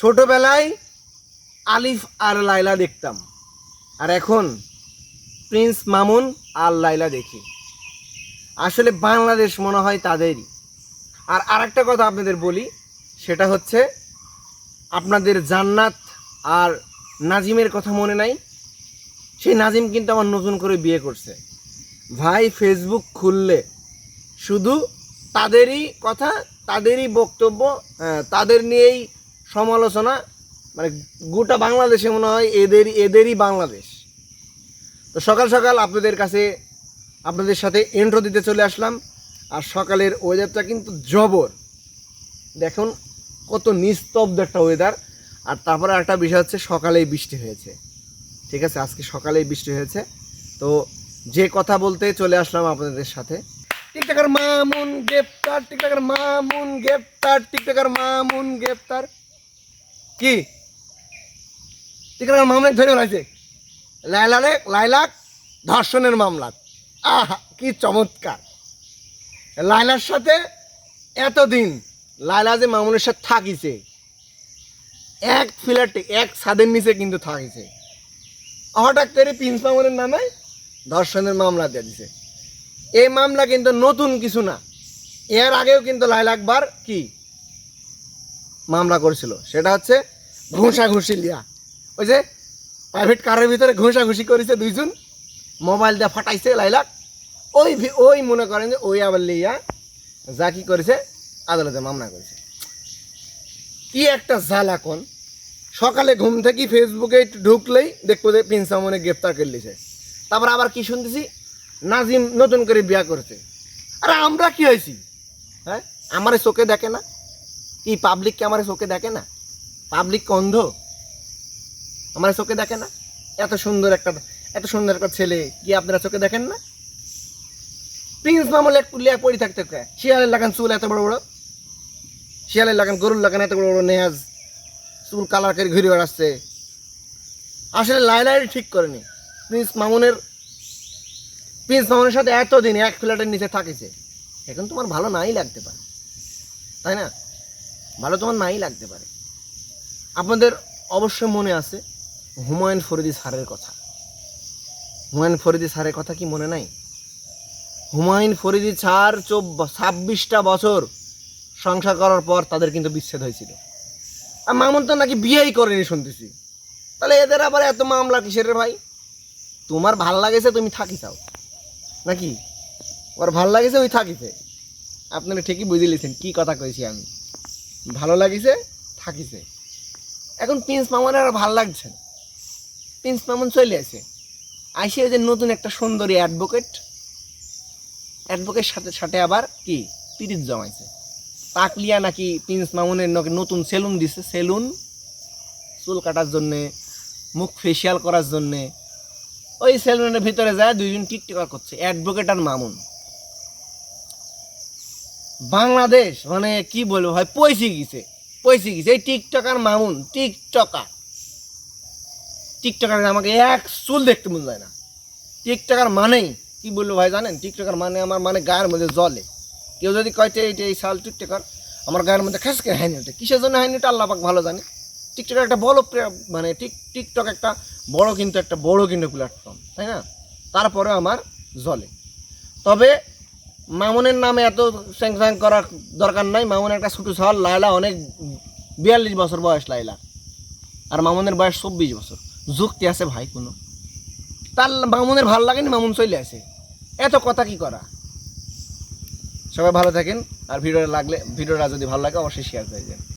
ছোটবেলায় আলিফ আর লাইলা দেখতাম। আর এখন প্রিন্স মামুন আর লাইলা দেখি। আসলে বাংলাদেশ মনে হয় তাদেরই। আর আরেকটা কথা আপনাদের বলি, সেটা হচ্ছে আপনাদের জান্নাত আর নাজিমের কথা মনে নাই? সেই নাজিম কিন্তু আমার নতুন করে বিয়ে করছে। ভাই, ফেসবুক খুললে শুধু তাদেরই কথা, তাদেরই বক্তব্য তাদের নিয়েই সমালোচনা মানে গোটা বাংলাদেশে মনে হয় এদের, এদেরই বাংলাদেশ। তো সকাল সকাল আপনাদের কাছে, আপনাদের সাথে এন্ট্রো দিতে চলে আসলাম। আর সকালের ওয়েদারটা কিন্তু জবর। দেখুন, কত নিস্তব্ধ একটা ওয়েদার আর তারপরে একটা বিষয় হচ্ছে, সকালেই বৃষ্টি হয়েছে। ঠিক আছে, আজকে সকালেই বৃষ্টি হয়েছে। তো যে কথা বলতে চলে আসলাম আপনাদের সাথে। টিকটাকার মামুন গ্রেপ্তার, টিকটাকার মামুন গ্রেপ্তার, টিকটাকার মামুন গ্রেপ্তার। কি? টিকটাকার মামুন ধরে হয়েছে লাইলালে লাইলাক ধর্ষণের মামলা। আহা, কি চমৎকার। লাইলার সাথে এতদিন লাইলা যে মামুনের সাথে থাকিছে, এক ফ্ল্যাটে এক ছাদের নিচে কিন্তু থাকিছে। হঠাৎ করে প্রিন্স মামুনের নামে ধর্ষণের মামলা দিয়ে দিছে। এই মামলা কিন্তু নতুন কিছু না। এর আগেও কিন্তু লাইলা আকবর কি মামলা করেছিল। সেটা হচ্ছে ঘুষাঘুষি লিয়া। ওই যে প্রাইভেট কারের ভিতরে ঘুষাঘুষি করেছে দুইজন। মোবাইল দিয়ে ফাটাইছে লাইলাক। ওই ওই মনে করেন যে ওই আবার লিয়া যা কি করেছে, আদালতে মামলা করেছে। কি একটা জাল এখন। সকালে ঘুম থেকে ফেসবুকে ঢুকলেই দেখব যে প্রিন্স আমনে গ্রেপ্তার করে লিছে তারপর আবার কি শুনতেছি? নাজিম নতুন করে বিয়া করেছে। আরে আমরা কি হয়েছি? হ্যাঁ? আমারে চোখে দেখে না? কি পাবলিককে আমার চোখে দেখে না? পাবলিক অন্ধ? আমার চোখে দেখে না? এত সুন্দর একটা, এত সুন্দর একটা ছেলে, কি আপনারা চোখে দেখেন না? প্রিন্স মামল এক পুলিয়া পড়ে থাকতে শিয়ালের লাগান চুল এত বড় বড়। শিয়ালের লাগান গরুর লাগান এত বড় বড় নেহাজ। চুল কালার করে ঘুরে বেড়াচ্ছে। আসলে লাইলাই ঠিক করেনি। প্রিন্স মামুনের প্রিন্স মামুনের সাথে এতদিন এক ফ্ল্যাটের নিচে থাকিছে। এখন তোমার ভালো নাই লাগতে পারে। তাই না? ভালো তোমার নাই লাগতে পারে। আপনাদের অবশ্যই মনে আছে হুমায়ুন ফরিদি স্যারের কথা। হুমায়ুন ফরিদি স্যারের কথা কি মনে নাই? হুমায়ুন ফরিদি স্যার ছাব্বিশটা বছর সংসার করার পর তাদের কিন্তু বিচ্ছেদ হয়েছিল। আর মামুন তো নাকি বিয়েই করেনি শুনতেছি। তাহলে এদের আবার এত মামলা কিসের রে ভাই? তোমার ভালো লাগেছে তুমি থাকি চাও। নাকি? ওর ভালো লাগেছে ওই থাকিছে আপনারা ঠিকই বুঝে লিখছেন কি কথা কইছি আমি। ভালো লাগিছে, থাকিছে। এখন প্রিন্স মামুনের আর ভালো লাগছে প্রিন্স মামুন চলে আসে। আইসে যে নতুন একটা সুন্দরী অ্যাডভোকেট অ্যাডভোকেট সাথে সাথে আবার কি? পিরিত জমাইছে। তাকলিয়া নাকি প্রিন্স মামুনের নাকি নতুন সেলুন দিছে। সেলুন চুল কাটার জন্যে, মুখ ফেসিয়াল করার জন্যে। ওই সেলুনের ভিতরে যায়, দুইজন টিকটকার করছে। অ্যাডভোকেট আর মামুন। বাংলাদেশ মানে কি বলব ভাই, পয়সে গেছে পয়সে গেছে। এই টিকটকার মামুন, টিকটকার। টিকটকার আমাকে এক চুল দেখতে মন যায় না। টিকটকার মানেই, কি বলব ভাই জানেন? টিকটকার মানে আমার মানে গায়ের মধ্যে জলে। কেউ যদি কয়তে এইটা এই সাল টিকটকার। আমার গায়ের মধ্যে খাস খাসকে হাইনি ওঠে। কিসের জন্য হাইনি ওটা আল্লাহ পাক ভালো জানে। টিকটক একটা বড় মানে টিক, টিকটক একটা বড় কিন্তু একটা বড় কিন্তু প্ল্যাটফর্ম তাই না? তারপরে আমার জলে। তবে মামুনের নামে এত স্যাং স্যাং করার দরকার নাই। মামুনের একটা ছোটো শহর লাইলা অনেক বিয়াল্লিশ বছর বয়স লাইলা আর মামুনের বয়স চব্বিশ বছর। যুক্তি আছে ভাই কোনো? তার মামুনের ভালো লাগেনি, মামুন চলে আছে এত কথা কি করা? সবাই ভালো থাকেন। আর ভিডিওটা লাগলে, ভিডিওটা যদি ভালো লাগে, অবশ্যই শেয়ার করে দেন